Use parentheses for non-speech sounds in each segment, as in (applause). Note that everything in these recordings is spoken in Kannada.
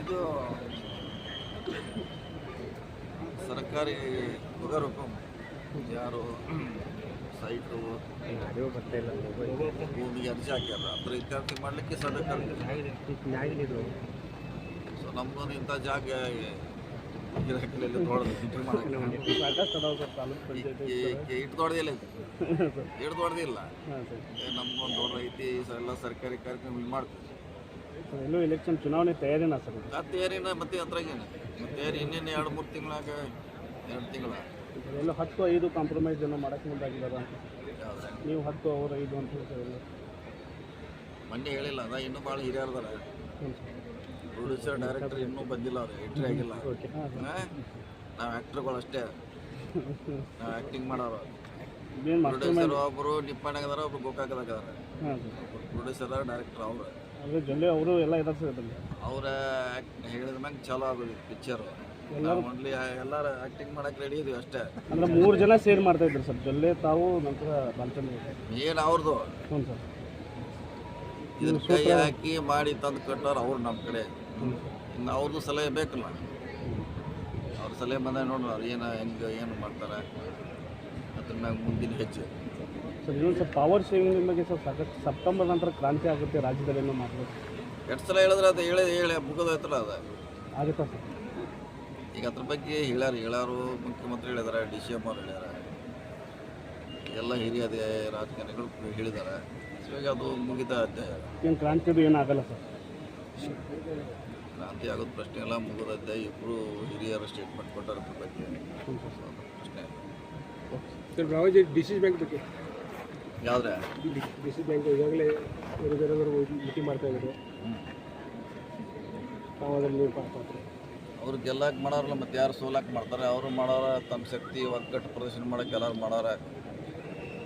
ಇದು ಸರ್ಕಾರಿ ಹುಡುಗರು ಯಾರು ಸೈಟು, ಭೂಮಿಗೆ ಅರ್ಜಿ ಹಾಕ್ಯಾರ ಅದ್ರ ವಿದ್ಯಾರ್ಥಿ ಮಾಡಲಿಕ್ಕೆ ಸರ್ಕಾರ ಸೊ ನಮ್ದು ಇಂಥ ಜಾಗ ಸಿಟಿ ಮಾಡಕ್ಕೆ. ಇಟ್ಟು ದೊಡ್ಡದಿಲ್ಲ ಇಟ್ಟು ದೊಡ್ಡದಿಲ್ಲ ನಮ್ಗೊಂದು ದೊಡ್ಡ ಐತಿ, ಎಲ್ಲ ಸರ್ಕಾರಿ ಕಾರ್ಯಕ್ರಮ ಮಾಡ್ತೀವಿ. ಎಲ್ಲೂ ಎಲೆಕ್ಷನ್ ಚುನಾವಣೆ ತಯಾರಿನ ಸರ್? ಆ ತಯಾರಿನ ಮತ್ತೆ ಅದ್ರಾಗೇನು ತಯಾರಿ ಇನ್ನೇನು ಎರಡು ಮೂರು ತಿಂಗಳಾಗ ಎರಡು ತಿಂಗಳ? ಎಲ್ಲೋ ಹತ್ತು ಐದು ಕಾಂಪ್ರಮೈಸ್ ಏನೋ ಮಾಡಕ್ಕೆ ಮುಂದಾಗಿದ್ದಾರೆ ನೀವು ಹತ್ತು ಅವರು ಐದು ಅಂತ ಹೇಳ್ತಾರೆ ಮಂಡ್ಯ ಹೇಳಿಲ್ಲ ಅದ ಇನ್ನೂ ಭಾಳ ಹಿರಿಯರ್ದಾರ. ಪ್ರೊಡ್ಯೂಸರ್ ಡೈರೆಕ್ಟರ್ ಇನ್ನೂ ಬಂದಿಲ್ಲ ಅವ್ರು ಎಂಟ್ರಿ ಆಗಿಲ್ಲ. ನಾವು ಆ್ಯಕ್ಟ್ರುಗಳು ಅಷ್ಟೇ. ನಾವು ಆ್ಯಕ್ಟಿಂಗ್ ಮಾಡೋರು. ಪ್ರೊಡ್ಯೂಸರ್ ಒಬ್ಬರು ನಿಪ್ಪಾಣಾಗ ಅದಾರ ಒಬ್ರು ಗೋಕಾಕದಾಗ ಅದಾರ ಹಾಂ ಸರ್. ಪ್ರೊಡ್ಯೂಸರ್ ಡೈರೆಕ್ಟರ್ ಅವ್ರು. ಅದೇ ಜೊಲ್ಲೆ ಅವರು ಎಲ್ಲ ಇದ್ದಾರೆ ಸರ್ ಇದರಲ್ಲಿ ಅವ್ರ ಹೇಳಿದ ಮ್ಯಾಗ ಚಲೋ ಆಗೋದು ಪಿಕ್ಚರು ಎಲ್ಲರೂ ಓನ್ಲಿ ಎಲ್ಲರೂ ಆ್ಯಕ್ಟಿಂಗ್ ಮಾಡಕ್ಕೆ ರೆಡಿ ಇದೀವಿ ಅಷ್ಟೇ. ಅಂದ್ರೆ ಮೂರು ಜನ ಸೇರ್ ಮಾಡ್ತಾ ಇದ್ರು ಸರ್ ಜೊಲ್ಲೆ ತಾವು ನಂತರ ಬಾಲಚಂದ್ರ ಏನು ಅವ್ರದ್ದು ಹ್ಞೂ ಸರ್. ಇದನ್ನ ಕೈ ಹಾಕಿ ಮಾಡಿ ತಂದು ಕಟ್ಟೋರು ಅವ್ರು ನಮ್ಮ ಕಡೆ. ಇನ್ನು ಅವ್ರದ್ದು ಸಲಹೆ ಬೇಕಲ್ಲ. ಅವ್ರ ಸಲಹೆ ಬಂದಾಗ ನೋಡೋಣ ಅವ್ರು ಏನು ಹೆಂಗೆ ಏನು ಮಾಡ್ತಾರೆ. ಅದ್ರ ಮ್ಯಾಗ ಮುಂದಿನ ಹೆಜ್ಜೆ. ಸರ್ ಇನ್ನೊಂದು ಸರ್ ಪವರ್ ಸೇವಿಂಗ್ ಬಗ್ಗೆ ಸರ್ ಸಾಕಷ್ಟು ಸೆಪ್ಟೆಂಬರ್ ನಂತರ ಕ್ರಾಂತಿ ಆಗುತ್ತೆ ರಾಜ್ಯದಲ್ಲಿ ಏನೋ ಮಾಡಬೇಕು ಎಷ್ಟು ಸಲ ಹೇಳಿದ್ರೆ ಅದು ಹೇಳಿ ಹೇಳಿ ಮುಗಿದೋಯ್ತಲ್ಲ ಅದು. ಆಗುತ್ತಾ ಸರ್? ಈಗ ಅದ್ರ ಬಗ್ಗೆ ಹೇಳ್ಯಾರ ಹೇಳಾರು ಮುಖ್ಯಮಂತ್ರಿ ಹೇಳಿದಾರೆ ಡಿ ಸಿ ಎಂ ಅವ್ರು ಹೇಳ್ಯಾರ ಎಲ್ಲ ಹಿರಿಯ ಅದೇ ರಾಜಕಾರಣಿಗಳು ಹೇಳಿದ್ದಾರೆ ಈಗ ಅದು ಮುಗಿದ ಅಧ್ಯಾಯ ಏನು ಕ್ರಾಂತಿದು ಏನಾಗಲ್ಲ ಸರ್. ಕ್ರಾಂತಿ ಆಗೋದು ಪ್ರಶ್ನೆ ಎಲ್ಲ ಮುಗಿದ ಅಧ್ಯಾಯ ಇಬ್ಬರು ಹಿರಿಯರು ಸ್ಟೇಟ್ಮೆಂಟ್ ಕೊಟ್ಟಾರ ಅದ್ರ ಬಗ್ಗೆ. ಪ್ರಶ್ನೆ ಸರ್ ರಾವಜಿ ಡಿ ಸಿ ಬ್ಯಾಂಕ್ ಬಗ್ಗೆ. ಯಾವ್ದ್ರೆ? ಸಿ ಬ್ಯಾಂಕ್ ಈಗಾಗಲೇ ಮಾಡ್ತಾ ಇದ್ದಾರೆ. ಅವ್ರಿಗೆಲ್ಲ ಅದರಲ್ಲಿ ಪಾತ್ರ ಅವ್ರು ಗೆಲ್ಲಕ್ಕೆ ಮಾಡೋರಲ್ಲ ಮತ್ತೆ ಯಾರು ಸೋಲಾಕ್ ಮಾಡ್ತಾರೆ? ಅವರು ಮಾಡೋರ ತಮ್ಮ ಶಕ್ತಿ ಒಗ್ಗಟ್ಟು ಪ್ರದರ್ಶನ ಮಾಡಕ್ಕೆ ಎಲ್ಲರೂ ಮಾಡೋರ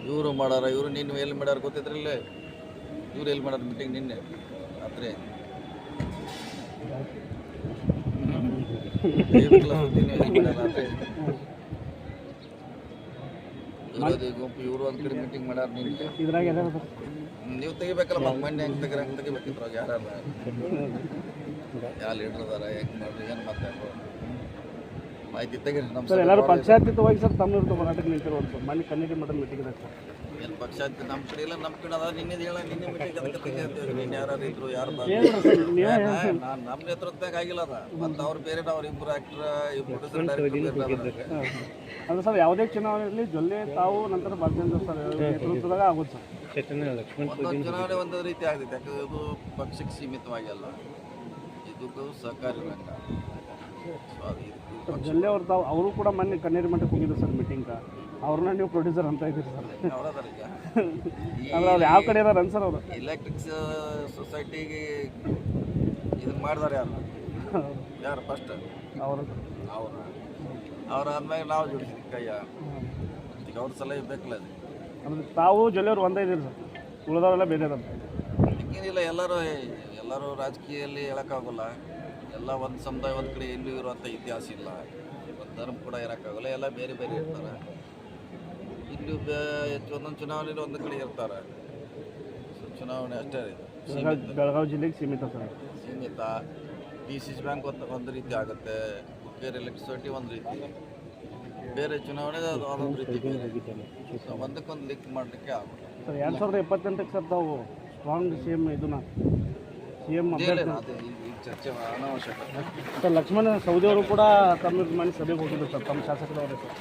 ಇವರು ಮಾಡೋರ ಇವರು ನಿನ್ನ ಎಲ್ಲಿ ಮಾಡ್ಯಾರ ಗೊತ್ತಿದ್ರಲ್ಲಿ ಇವ್ರು ಎಲ್ಲಿ ಮಾಡ್ಯಾರ ಮೀಟಿಂಗ್ ನಿನ್ನೆ ರಾತ್ರಿ. (laughs) ರಾತ್ರಿ? ವಿರೋಧಿ ಗುಂಪು ಇವರು ಒಂದ್ ಕಡೆ ಮೀಟಿಂಗ್ ಮಾಡ್ಯಾರ ನಿನ್ನೆ ಇದ್ರಾಗ ನೀವು ತೆಗಿಬೇಕಲ್ಲ ಮತ್ತೆ ಮಂಡಿ ಹೆಂಗೆ ತೆಗಿರ ಹೆಂಗ್ ತೆಗಿಬೇಕಿದ್ರು ಯಾರು ಯಾವ ಲೀಡರ್ ಅದಾರ ಹೆಂಗೆ ಮಾಡ್ರಿ ಏನು ಮಾತಾಡ್ರು? ಮಾಹಿತಿ ತೆಗೀರಿ ನಮ್ಮ ಸರ್ ಎಲ್ಲರೂ ಹೋಗಿ ಸರ್ ತಮ್ಮ ಹೋರಾಟಕ್ಕೆ ಒಂದು ಸರ್. ಕನ್ನಡಿ ಮಠದ ಮೀಟಿಂಗ್ ಇದೆ ಸರ್. ಏನು ಪಕ್ಷ ನಮ್ಮ ಕಡೆ ಇಲ್ಲ ನಮ್ಮ ಕಡೆ ಅದ ನಿನ್ನೆ ಹೇಳ ನಿನ್ನೆ ಮೀಟಿಂಗ್ ಅದಕ್ಕೆ ತೆಗಿತೀವಿ ನಿನ್ನೆ ಯಾರು ಇದ್ರು ಯಾರು ನಾನು ನಮ್ಮ ನೇತೃತ್ವದಾಗ ಆಗಿಲ್ಲ ಅದ. ಮತ್ತು ಅವ್ರು ಬೇರೆ ಅವ್ರ ಇಬ್ಬರು ಡೈರೆಕ್ಟರ್ ಅಂದ್ರೆ ಸರ್ ಯಾವುದೇ ಚುನಾವಣೆಯಲ್ಲಿ ಜೊಲ್ಲೆ ತಾವು ನಂತರ ಬಾಲಚಂದ್ರ ಸರ್ ನೇತೃತ್ವದಾಗ ಆಗುತ್ತೆ ಸರ್. ಒಂದೊಂದು ಚುನಾವಣೆ ಒಂದೊಂದು ರೀತಿ ಆಗ್ತೈತೆ. ಯಾಕಂದ್ರೆ ಇದು ಪಕ್ಷಕ್ಕೆ ಸೀಮಿತವಾಗಿ ಅಲ್ಲ ಇದು ಸಹಕಾರಿ ರಂಗ ಜೊಲ್ಲೆ ಅವ್ರು ತಾವು ಅವರು ಕೂಡ ಮೊನ್ನೆ ಕನ್ನೇರಿ ಮಠಕ್ಕೆ ಹೋಗಿದ್ರು ಸರ್ ಮೀಟಿಂಗ್ ಅವ್ರನ್ನ ನೀವು ಪ್ರೊಡ್ಯೂಸರ್ ಅಂತ ಇದ್ದೀರಿ ಸರ್. ಅಂದ್ರೆ ಅವ್ರು (laughs) ಯಾವ ಕಡೆ ಇದಾರೆ ಸರ್ ಅವರು? ಎಲೆಕ್ಟ್ರಿಕ್ಸ್ ಸೊಸೈಟಿಗೆ ಇದನ್ನ ಮಾಡಿದಾರೆ ಯಾರು? ಯಾರು ಫಸ್ಟ್ ಅವರು. ಅವರು. ಅವ್ರು ಆದ್ಮೇಲೆ ನಾವು ಜೋಡಿಸಿದ್ವಿ ಕೈಯ. ಈಗ ಅವ್ರ ಸಲಹೆ ಬೇಕಲ್ಲ ಅದು. ಅಂದ್ರೆ ತಾವು ಜೊಲ್ಲೆ ಒಂದೇ ಇದ್ದೀರಿ ಸರ್. ಉಳಿದವರೆಲ್ಲ ಬೇರೆ ಇದ್ದಾರೆ ಏನಿಲ್ಲ ಎಲ್ಲರೂ ಎಲ್ಲರೂ ರಾಜಕೀಯದಲ್ಲಿ ಹೇಳೋಕ್ಕಾಗಲ್ಲ. ಎಲ್ಲ ಒಂದು ಸಮುದಾಯ ಒಂದು ಕಡೆ ಎಲ್ಲೂ ಇರುವಂಥ ಇತಿಹಾಸ ಇಲ್ಲ. ಒಂದು ಧರ್ಮ ಕೂಡ ಇರೋಕ್ಕಾಗಲ್ಲ ಎಲ್ಲ ಬೇರೆ ಬೇರೆ ಇರ್ತಾರೆ. ಇಲ್ಲಿ ಒಂದೊಂದು ಚುನಾವಣೆಯಲ್ಲಿ ಒಂದು ಕಡೆ ಇರ್ತಾರೆ. ಚುನಾವಣೆ ಅಷ್ಟೇ. ಬೆಳಗಾವಿ ಜಿಲ್ಲೆಗೆ ಸೀಮಿತ ಸರ್. ಸೀಮಿತ. ಡಿ ಸಿ ಸಿ ಬ್ಯಾಂಕ್ ಒಂದು ಒಂದು ರೀತಿ ಆಗುತ್ತೆ. ಹುಕ್ಕೇರಿ ಎಲೆಕ್ಟ್ರಿಸಿಟಿ ಒಂದು ರೀತಿ. ಬೇರೆ ಚುನಾವಣೆ ಅದು ಅದೊಂದು ರೀತಿ ಸೊ ಒಂದಕ್ಕೊಂದು ಲಿಂಕ್ ಮಾಡಲಿಕ್ಕೆ ಆಗುತ್ತೆ ಸರ್ ಎರಡು ಸಾವಿರದ ಇಪ್ಪತ್ತೆಂಟಕ್ಕೆ ಸರ್ ತಾವು ಸ್ಟ್ರಾಂಗ್ ಸಿ ಎಂ ಇದನ್ನ. ಸಿ ಎಂ ಚರ್ಚೆ ಅನಾವಶ್ಯಕ. ಸರ್ ಲಕ್ಷ್ಮಣ ಸೌದಿಯವರು ಕೂಡ ತಮ್ಮ ಮನೆ ಸಭೆಗೆ ಹೋಗಿದ್ದರು ಸರ್ ತಮ್ಮ ಶಾಸಕರವರೇ ಸರ್.